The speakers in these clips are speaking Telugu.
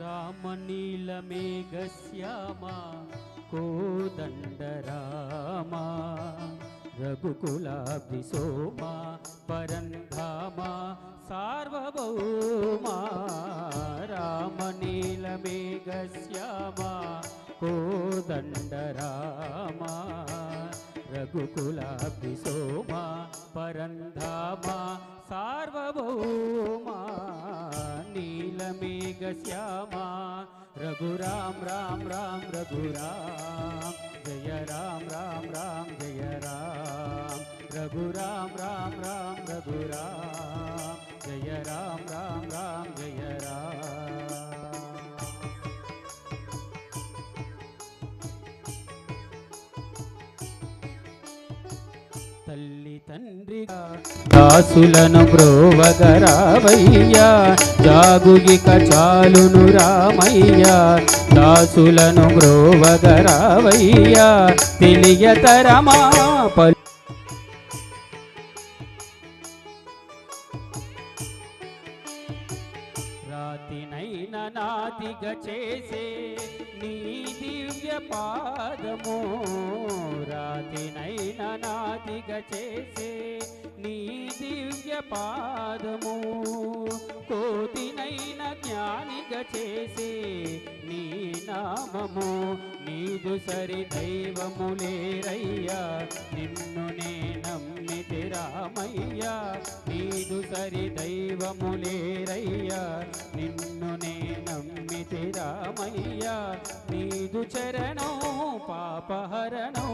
రామనీలమేఘశ్యామా కోదండరామా రఘుకులాబ్ది సోమా పరంధామా సార్వభౌమా రామనీలమేఘశ్యామా రఘుకులాభి రఘుకులాబ్ది సోమా పరంధామా సార్వభౌమా నీలమేఘ శ్యామా రఘురామ్ రామ్ రామ్ రఘురామ్ జయ రామ్ రామ్ రామ్ జయ రామ్ రఘురామ్ రామ్ రామ్ రఘురామ్ జయ రామ్ రామ్ రామ్ జయ రామ్. దాసులను బ్రోవగరావయ్యా జాగుగిక చాలును రామయ్యా దాసులను బ్రోవగరావయ్యా తెలియతరమా? నమ్మితి రామయ్యా నీదు చరణం పాపహరణం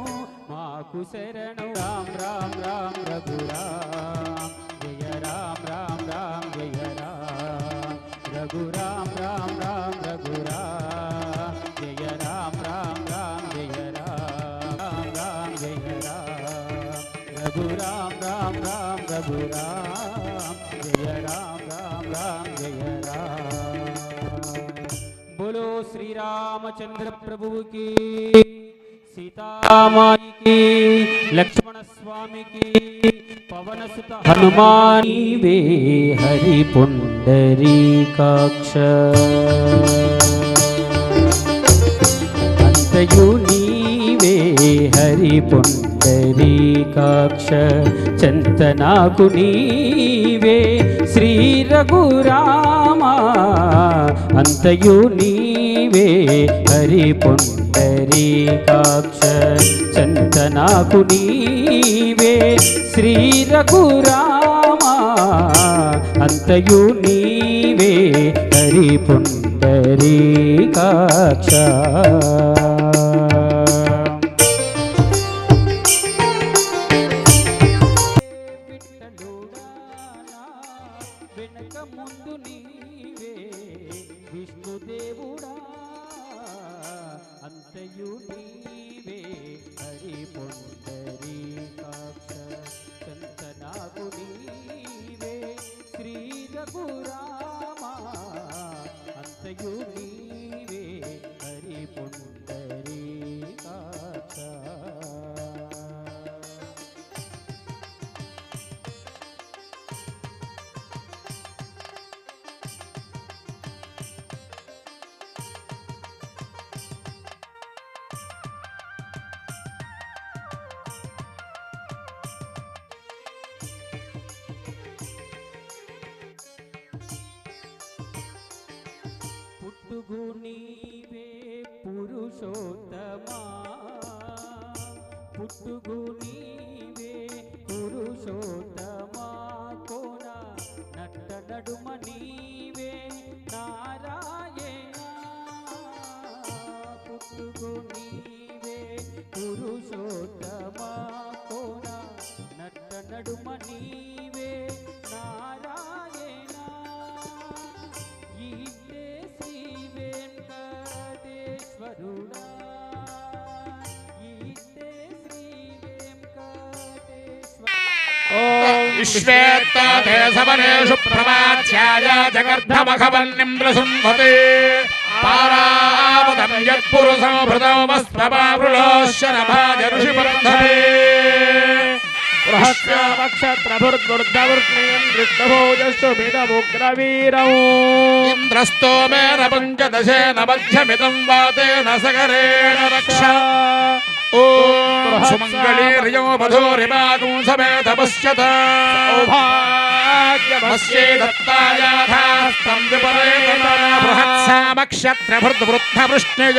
మాకు శరణం రామ్ రామ్ రామ్ రఘురామ్ జయ రామ్ రామ్ రామ్ జయ రామ్ రఘురామ్ రామ్ రామ్ రఘురామ్ జయ రామ్ రామ్ రామ్ జయ రామ్ రామ్ జయ రామ్ రఘురామ్ రామ్ రామ్ రఘురామ్ జయ రామ్ రామ్ రామ్ శ్రీరామచంద్ర ప్రభువుకి సీతామాయికి లక్ష్మణ స్వామికి పవనసుత హనుమాని వే హరి పుండరీకాక్ష అంతయు హరి పుండరీకాక్ష చంతనాకు నీవే శ్రీ రఘురామ. అంతయు నీ నీవే హరి పుండరీకాక్ష చంత నాకు నీవే శ్రీ రఘురామా అంతయు నీవే హరి పుండరీకాక్ష వెనక పుట్టుగు నీవే పురుషోత్తమా? పుట్టుగు నీవే విశ్వేత్తే సవనేషు ప్రమాధ్యాయ జగర్ధమఖవన్నింద్రసున్వతే పారావతం యత్పురుషం భృతమస్తమావృలోశనభాజ ఋషిపర్ధనే బృహత్సామక్షత్రభృద్వృద్ధవృష్ణియం దృష్టభోజస్సు మిదముగ్రవీరౌ ఇంద్రస్తోమేన పంచదశేన మధ్యమిదం వాతేన సగరేణ రక్ష ఓం సుమంగళీర్యో మధురిమాగం సమేత పశ్యత మస్యే దత్తాయాథాస్తం విపరేతన బృహత్సామక్షత్రభృద్వృద్ధవృష్ణిజ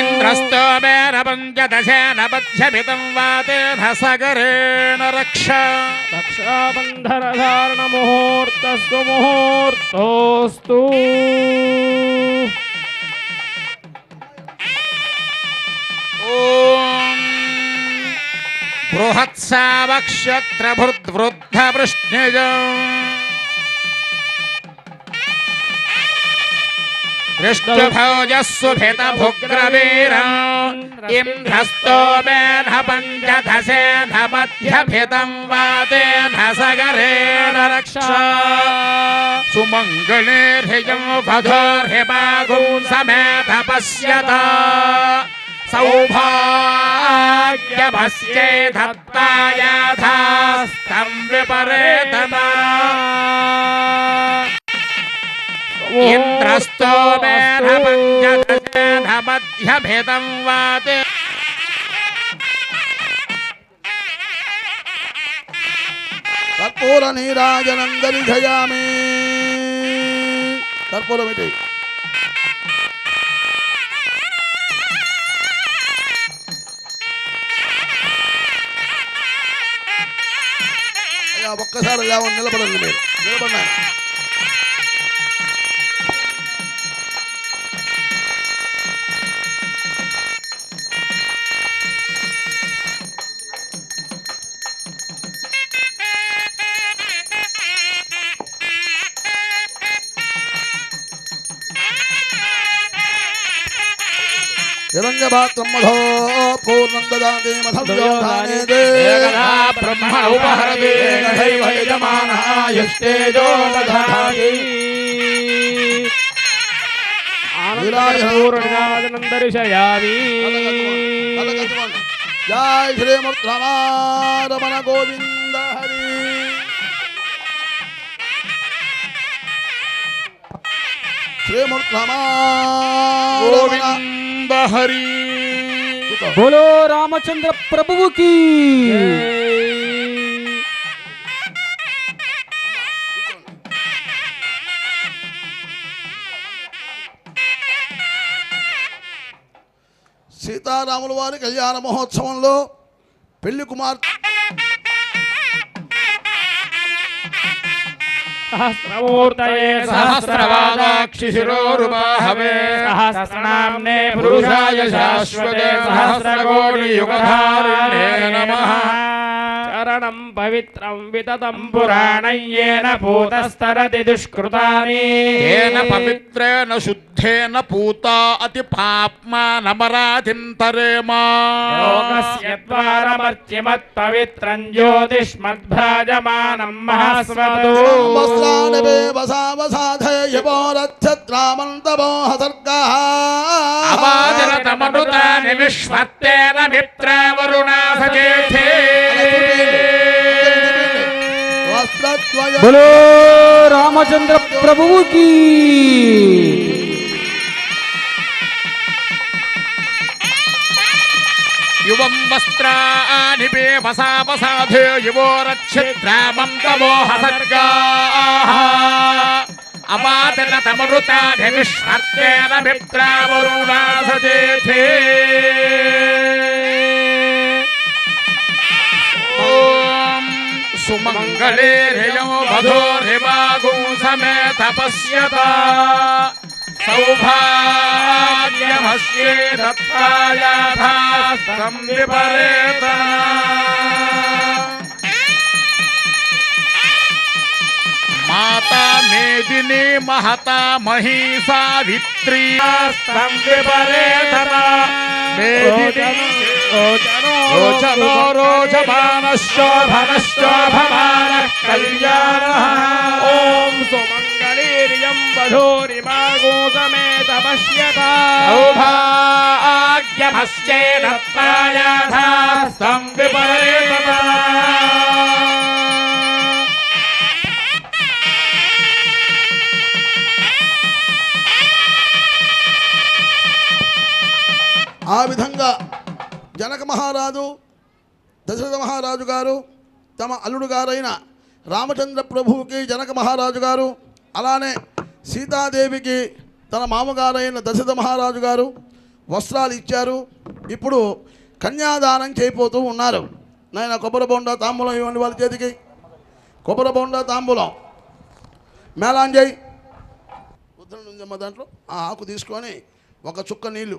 ఇంద్రస్తోమేన పంచదశేన మధ్యమిదం వాతేన సగరేణ రక్ష రక్షాబంధనధారణ ముహూర్తస్సు ముహూర్తోస్తు ఓం బృహత్సావక్షత్రభృద్వృద్ధవృష్ణిజం దృష్టభోజస్సుభితభుగ్రవీరం ఇంద్రస్తోమేన పంచదశేన మధ్యభితం వాతేన సగరేణ రక్ష సుమంగళేర్హిజం వధోర్హిమాగుం సమేత పశ్యత సౌభాగ్యమస్యే దత్తాయాథాస్తం విపరేతనా ఇంద్రస్తోమేన పంచదశేన మధ్యభితం వాతే కర్పూర నీరాజనం దరిధయామి కర్పూరం ఇటు అయ్యా ఒక్కసారి లేవండి నిలబడండి మీరు నిలబడినా హిరణ్యపాత్రం మధో పూర్ణం దదాతి మధవ్యోధానే ఏకదా బ్రహ్మ ఉపహరతి ఏకదైవ యజమానః యస్తేజో దధాతి ఆనందపూర్ణాదనం దర్శయామి జై శ్రీమూర్తమారమణ గోవింద హరి హరి. బోలో రామచంద్ర ప్రభువుకి. సీతారాముల వారి కళ్యాణ మహోత్సవంలో పెళ్ళి కుమార్ सहस्रमूर्तये सहस्रवादाक्षिशिरोरुपाहवे सहस्रनाम्ने पुरुषाय शाश्वते सहस्रकोटियुगधारिणे नमः। చరణం పవిత్రం వితతం పురాణయ్యేన భూతస్తరతి దుష్కృతాని తేన పవిత్రేణ శుద్ధేన పూతా అతి పాప్మా నమరాతిం తరేమా లోకస్య ద్వారమర్చిమత్పవిత్రం జ్యోతిష్మద్భ్రాజమానం మహాస్వతో వస్త్రాణి వసావసాధయవోరచ్చత్రామంతమోహ సర్గः అవాదిరతమనుతాని విశ్వత్తేన మిత్రా వరుణా సచేథే వస్త్రద్వయ బోలో రామచంద్ర ప్రభువుకి యువం వస్త్రాని వసావసాధే యువోరక్షిత్రామంతమోహ సర్గాః అవాదిరతమనుతాని విశ్వత్తేన మిత్రా వరుణా సచేథే ఓం సుమంగళే హేయో మధోరివాగు సమేత పశ్యత సౌభాగ్యమస్యే దత్తాయాథాస్తం మాతా మేదిని మహతా మహీ సావిత్రి రోచనో రోచమాన శోభన శోభమాన కళ్యాణ ఓం సుమంగళీర్యం వధూరిమా గోసమేత పశ్యత సౌభాగ్యమశ్చేదత్తాయాథాస్తం విపరీతత ఆ విధంగా జనక మహారాజు దశరథ మహారాజు గారు తమ అల్లుడు గారైన రామచంద్ర ప్రభువుకి జనక మహారాజు గారు అలానే సీతాదేవికి తన మామగారైన దశరథ మహారాజు గారు వస్త్రాలు ఇచ్చారు. ఇప్పుడు కన్యాదానం చేయిపోతూ ఉన్నారు. నాయన కొబ్బరి బొండ తాంబూలం ఇవ్వండి వాళ్ళ చేతికి. కొబ్బరి బొండ తాంబూలం. మేళాంజయ్ ఉత్తరం ఉందమ్మ దాంట్లో ఆ ఆకు తీసుకొని ఒక చుక్క నీళ్ళు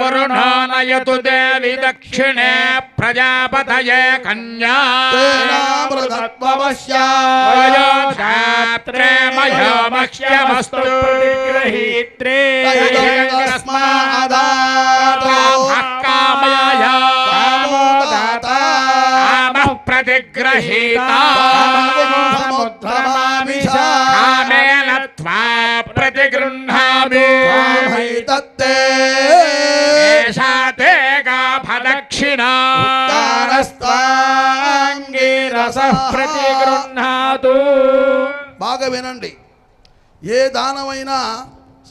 वरुणानयतु देवि दक्षिणे प्रजापतये कन्या। मृतत्वमस्यात्रे मयो मह्यमस्तु गृहीत्रे प्रतिगृहीता। कामेन त्वा प्रतिगृह्णामि। तत्ते ప్రతిగృహ్ణాతు బాగా వినండి. ఏ దానమైనా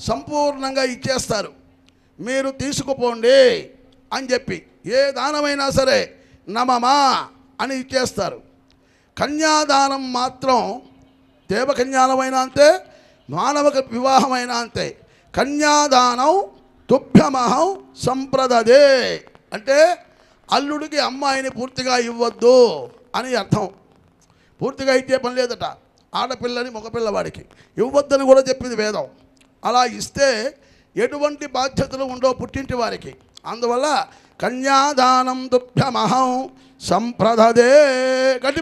సంపూర్ణంగా ఇచ్చేస్తారు. మీరు తీసుకుపోండి అని చెప్పి. ఏ దానమైనా సరే నమమా అని ఇచ్చేస్తారు. కన్యాదానం మాత్రం దేవకన్యాలమైనా అంతే మానవ వివాహమైనా అంతే. కన్యాదానం తుభ్యమహం సంప్రదదే. అంటే అల్లుడికి అమ్మాయిని పూర్తిగా ఇవ్వద్దు అని అర్థం. పూర్తిగా ఇచ్చే పని లేదట. ఆడపిల్లని మగపిల్లవాడికి. ఇవ్వద్దని కూడా చెప్పింది వేదం. అలా ఇస్తే ఎటువంటి బాధ్యతలు ఉండవు పుట్టింటి వారికి. అందువల్ల కన్యాదానం దుభ్యమహం సంప్రదదే. గట్టి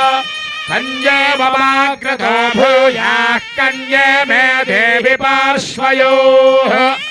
कञ्जे ममाग्रतो भूयाः कञ्जे मे देवी पार्श्वयोः।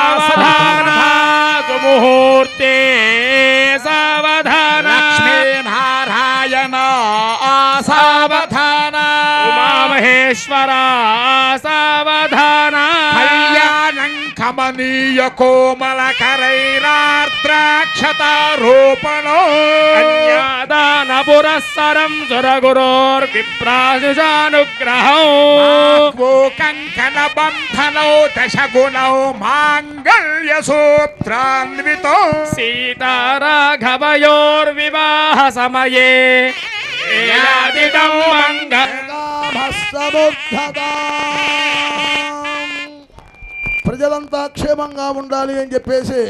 విశ్వత్రయౌ హరధనుర్భగ్నీకృతం లీలయా విశ్వామిత్ర పరాశరాధిమునిభిస్తత్సన్నిధానాంచితో సీతారాఘవయోర్వివాహ సమయే దేయాదిదౌ కమనీయ కోమల కరైరార్ద్రాక్షత రూపణో కన్యాదాన పురస్సరం సురగురోర్విప్రాశుషానుగ్రహం ఓ కంకణ బంధనౌ దశగుణౌ మాంగళ్య సూత్రాన్వితో సీతారాఘవయోర్వివాహ సమయే ఏయాదిదం మంగ కామస్తబుద్ధతా. ప్రజలంతా క్షేమంగా ఉండాలి అని చెప్పేసి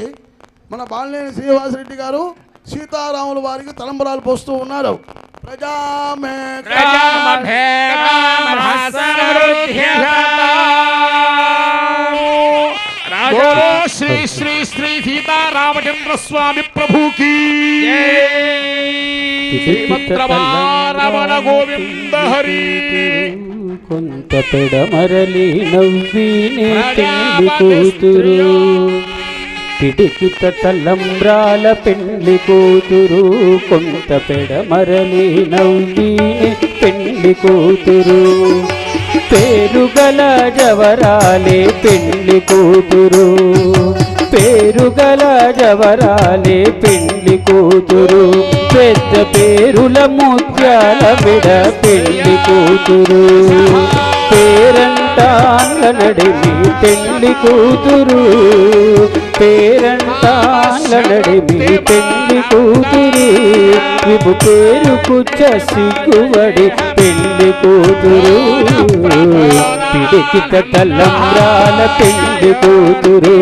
మన బాలినేని శ్రీనివాసరెడ్డి గారు సీతారాముల వారికి తలంబరాలు పోస్తూ ఉన్నారు. ప్రజామే శ్రీ శ్రీ శ్రీ సీతారామచంద్ర స్వామి ప్రభుకి. శ్రీమద్రమారమణ గోవింద హరి కొంత పెడమరలి నవ్వినే పెళ్ళి కూతురు. పిడికిత తలంబ్రాల పెళ్ళి కూతురు. కొంత పెడమరలి నవ్వినే పెళ్ళి కూతురు. పేరుగల జవరాలే పెళ్ళి కూతురు. పేరుగల జవరాలే పెళ్ళి కూతురు. పెద్ద పేరుల ముత్యాల విడ పెళ్ళి కూతురు. పేరంటాంగ నడిమి పెళ్ళి కూతురు. పేరంటాన్ల మీ పెళ్ళి కూతురి. ఇపు పేరు కుచ్చ సిగ్గువడి పెళ్ళి కూతురు. పిడికిత తలంబ్రాల పెళ్ళి కూతురు.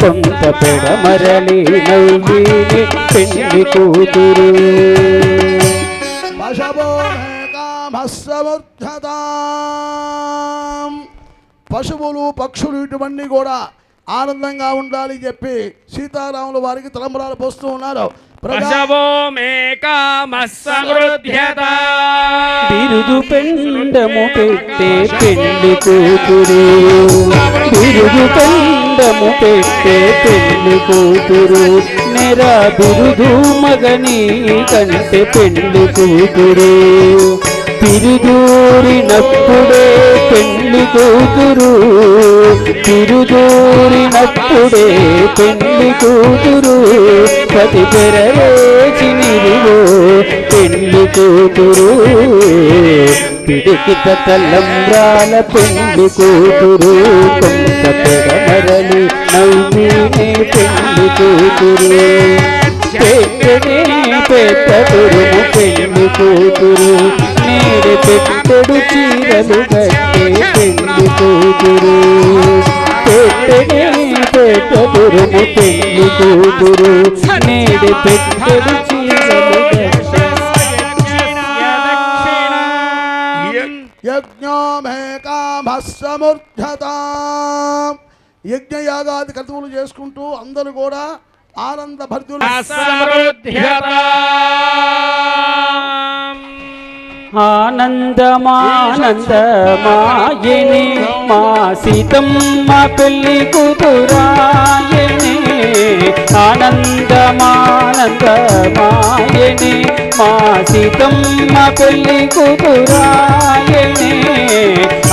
కొంత పెడమరలి నవ్విని పెళ్ళి కూతురు. పశువులు పక్షులు ఇటువన్నీ కూడా ఆనందంగా ఉండాలి చెప్పి సీతారాముల వారికి తలంబరాలు పోస్తూ ఉన్నారు. ప్రజా పశవో మే కామ సమృద్ధ్యత బిరుదు పెండము పెట్టే పెళ్ళి కూతురు. బిరుదు పెండము పెట్టే పెళ్ళి కూతురు. నెర బిరుదు మగని కంటే పెళ్ళి కూతురు. తిరుదూరినప్పుడే పెళ్ళి కూతురు. తిరుదూరినప్పుడే పెళ్ళి కూతురు. ప్రతి పెరవేచి నిలువు పెళ్ళి కూతురు. పిడికిత తలంబ్రాల పెళ్ళి కూతురు. కొంత పెడమరలి నవ్వినే పెళ్ళి కూతురు. పెట్టనే పెట్ట కూతురు. నేడు పెట్టెడు చీరలు కట్టే పెళ్ళి కూతురు. పెట్టనే పెట్ట పెళ్ళి కూతురు. నేడు పెట్టెడు చీరలు కట్టే. యజ్ఞోమే కామస్సమర్థతాం యజ్ఞయాగాది కర్తవులు చేసుకుంటూ అందరూ కూడా ఆనంద భర్తులు సమృద్ధ్యత ఆనందమానందమాయని మా సీతమ్మ పెళ్ళి కుదురాయని ఆనందమానందమాయని మా సీతమ్మ పెళ్ళి కుదురాయని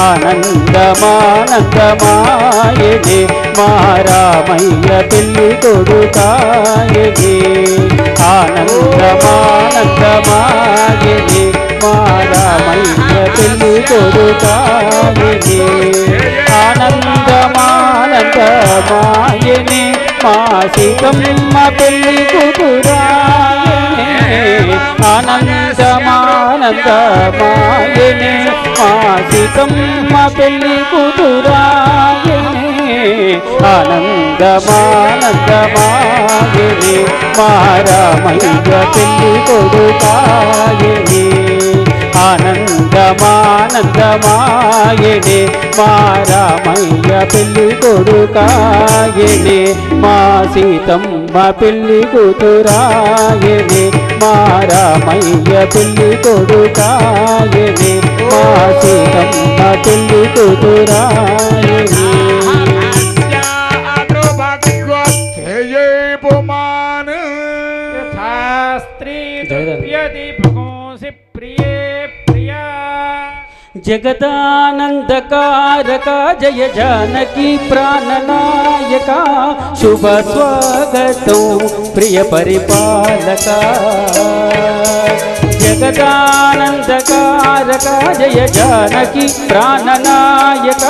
ఆనందమానందమాయని మా రామయ్య పెళ్ళి కొడుకాయని ఆనందమానందమాయని మా పెళ్ళి కొడుకాయని ఆనందమానందమాయని మాసికమ్మ పెళ్ళి పెళ్ళి ఆనందమానందమాయని మాసికమ్మ పెళ్ళి పెళ్ళి ఆనందమానందమాయని మారామయ్య పెళ్ళి కొడుకాయని ఆనందమానందమాయనే మా రామయ్య పెళ్ళి కొడుకాయని మా సీతమ్మ పెళ్ళి కూతురాయనే మా రామయ్య పెళ్ళి కొడుకాయని మా సీతమ్మ పెళ్ళి కూతురా జగదానందకారక జయ జానకి ప్రాణనాయక శుభ స్వాగతం ప్రియ పరిపాలక జగదానందకారక జయ జానకి ప్రాణనాయక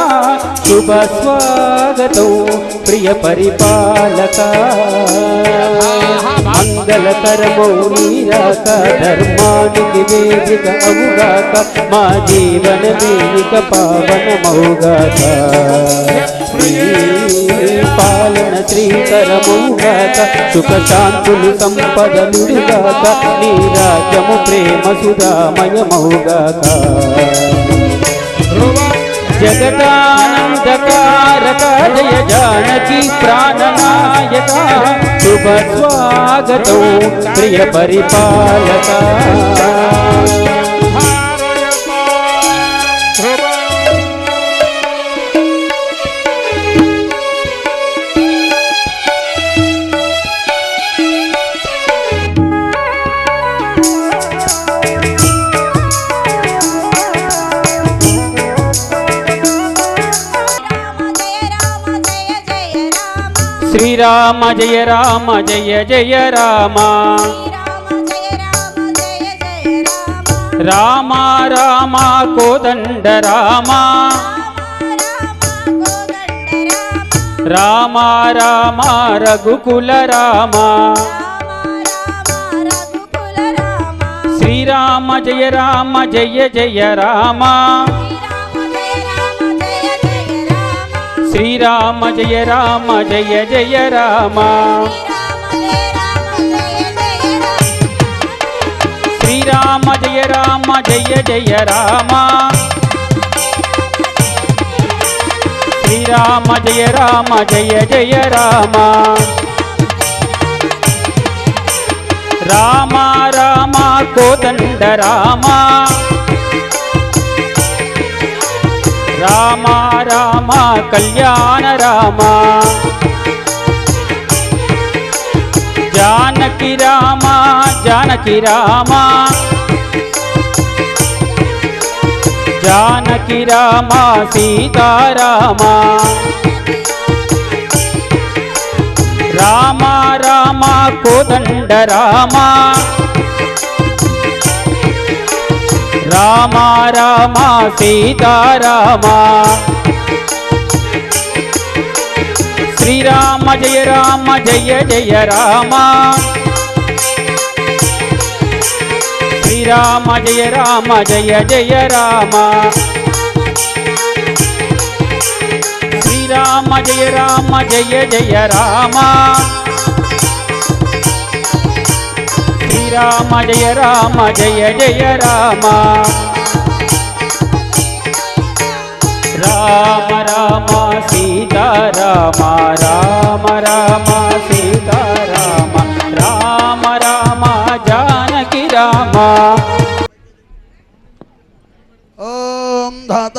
శుభ స్వాగతం ప్రియ పరిపాలక మంగళకరమౌ నీరాక ధర్మానికి వేదిక అవుగాక మా జీవన వేదిక పావనమౌగాక శ్రీ పాలన శ్రీకరముగాక సుఖ శాంతులు సంపదలుగాక నీ రాజ్యము ప్రేమ సుధామయమౌగాక జగదానందకారక జయ జానకి ప్రాణనాయక శుభ స్వాగతం ప్రియ పరిపాలక శ్రీరామ జయ రామ జయ జయ రామ. రామ రామ కోదండ రామ. రామ రామ రఘుకుల రామ. శ్రీరామ జయ రామ జయ జయ రామ. శ్రీరామ జయ రామ జయ జయ రామ. శ్రీరామ జయ రామ జయ జయ రామ. శ్రీరామ జయ రామ జయ జయ రామ. రామ రామ కోదండ రామ రామ రామ కళ్యాణ రామ. జానకి రామ జానకి రామ. జానకి రామ సీతారామ రామ రామ కోదండ రామ. రామ రామ సీతారామ. శ్రీరామ జయ రామ జయ జయ రామ. శ్రీరామ జయ రామ జయ జయ రామ. శ్రీరామ జయ రామ జయ జయ రామ. శ్రీరామ జయ రామ జయ జయ రామ. రామ రామ సీతారామ రామ రామ సీతారామ రామ రామ జానకి రామ. ఓం ధాత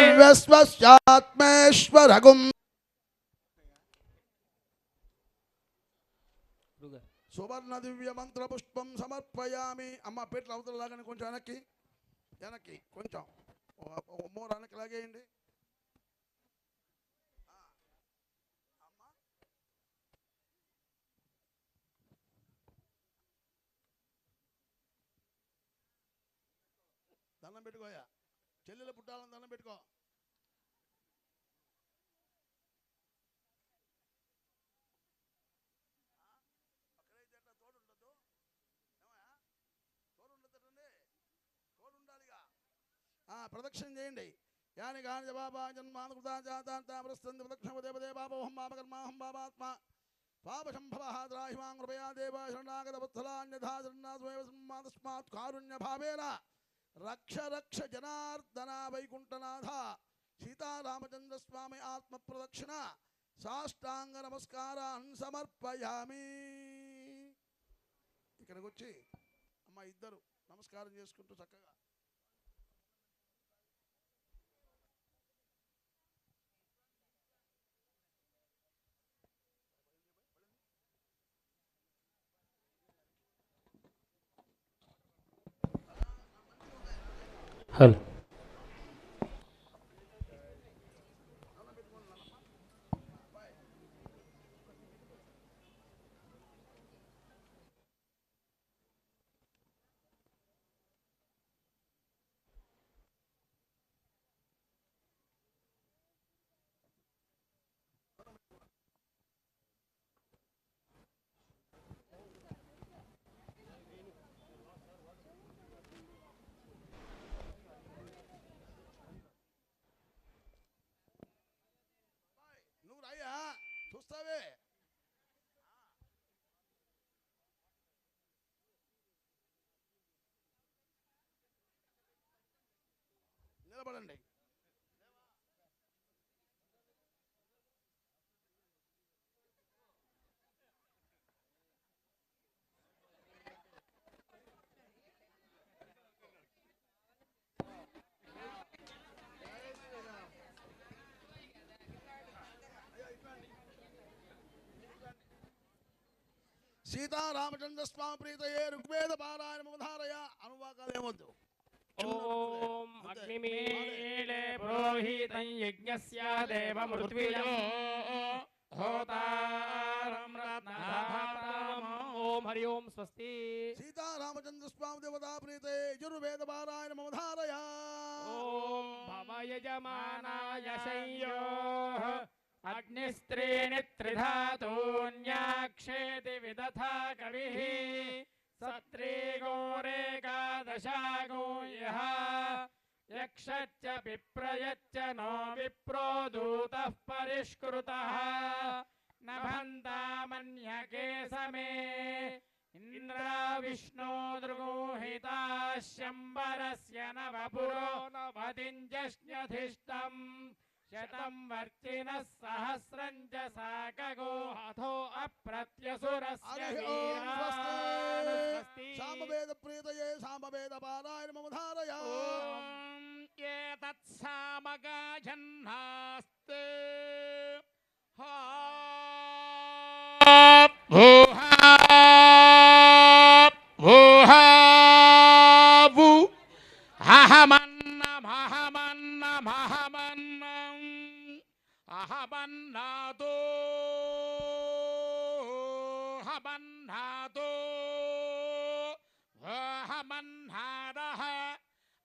హరో సువర్ణ దివ్య మంత్ర పుష్పం సమర్పయామి. అమ్మ పెట్లు అవతల లాగానే కొంచెం వెనక్కి. వెనక్కి కొంచెం. మూడు వెనక్కి లాగేయండి. దండం పెట్టుకోయా చెల్లెలు పుట్టాలని దండం పెట్టుకో. అక్కడైతే ఎట్లా తోడు ఉండదు ఏమయ్యా? తోడు ఉండదండి తోడు ఉండాలిగా. ఆ, ప్రదక్షిణ చేయండి. యాని గాని జవాబా జన్మానుకృతా జాతాంతామరస్తంది ప్రదక్షిణ దేవదే బాబోహం బాబకర్మాహం బాబాత్మ పాపశంభవ కృపయా దేవ శరణాగత వత్సలాన్యథా శరణాస్మేవ సమ్మాతస్మాత్ కారుణ్య భావేన. రక్ష రక్ష జనార్దన వైకుంఠనాథ సీతారామచంద్ర స్వామి ఆత్మ ప్రదక్షిణ సాష్టాంగ నమస్కారాన్ని సమర్పయామి. ఇక్కడికి వచ్చి అమ్మ ఇద్దరు నమస్కారం చేసుకుంటూ చక్కగా حلو. నిలబడండి సీతారామచంద్ర స్వామి ప్రీతయే ఋగ్వేద పారాయణ ముధారయ అనువాకాలు ఏమొద్దు. ॐ अग्निमीले पुरोहितं यज्ञस्य देवमृत्विजो होतारं रत्नधातारम् ॐ हरि ओं स्वस्ति। सीतारामचन्द्र स्वामि देवता प्रीते यजुर्वेदपारायण मम धारय ॐ भवयजमानाय संयोः अग्निस्त्रीणि त्रिधातून्याक्षेति विदथा कविः। स त्रीगोरेकादशा गो यः यक्षच्च विप्रयच्च नो विप्रो दूतः परिष्कृतः। नभन्तामन्यके समे। इन्द्रा विष्णो दृगोहिता शम्बरस्य नवपुरो पुरो शतम् वर्चिनः सहस्रम् च साकगो अथो अप्रत्यसुरस्य सामवेदप्रीतये सामवेदपादाय मम धारय हा। Habanado, Habanado, Hamanharaha,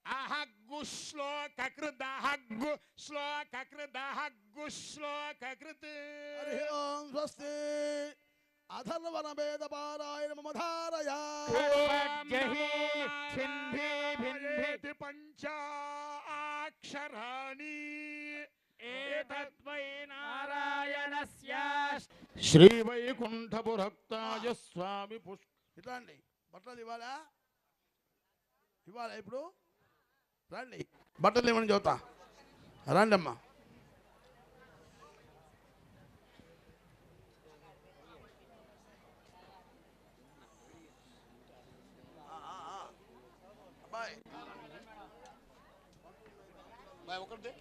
Ahaggu Sloka Krida Haggu Sloka Krida Haggu Sloka Krida. Hare Om Swasti. अधर्वण वेद पारायण मम धारया सिंधि भिन्धि पंचाक्षराणि ఏతద్వై నారాయణస్య శ్రీవైకుంఠపురక్తాయ స్వామి పుష్ప ఇట్లండి. బట్టలు ఇవ్వాలా? ఇవ్వాలా ఇప్పుడు? రండి. బట్టలు ఇవ్వని చెబుతా. రండి అమ్మా ఒకటి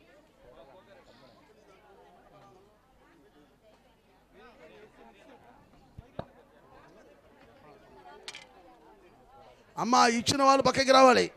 అమ్మ ఇచ్చిన వాళ్ళు పక్కకి రావాలి.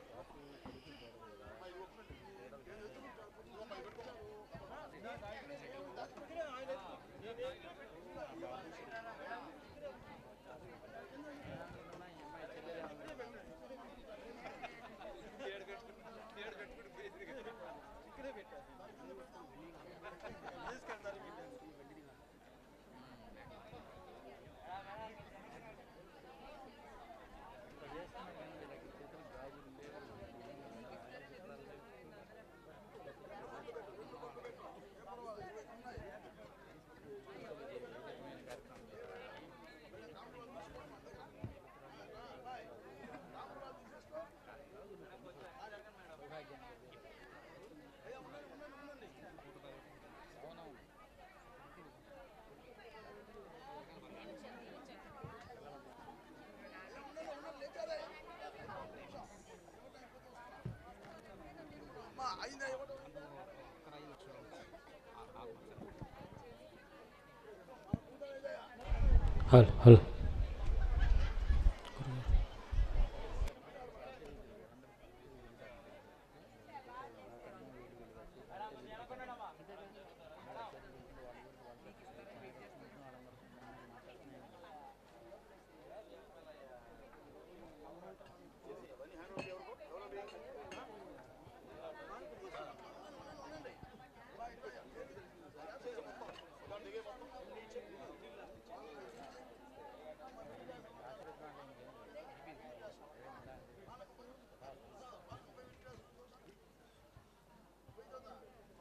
Hall, Hall.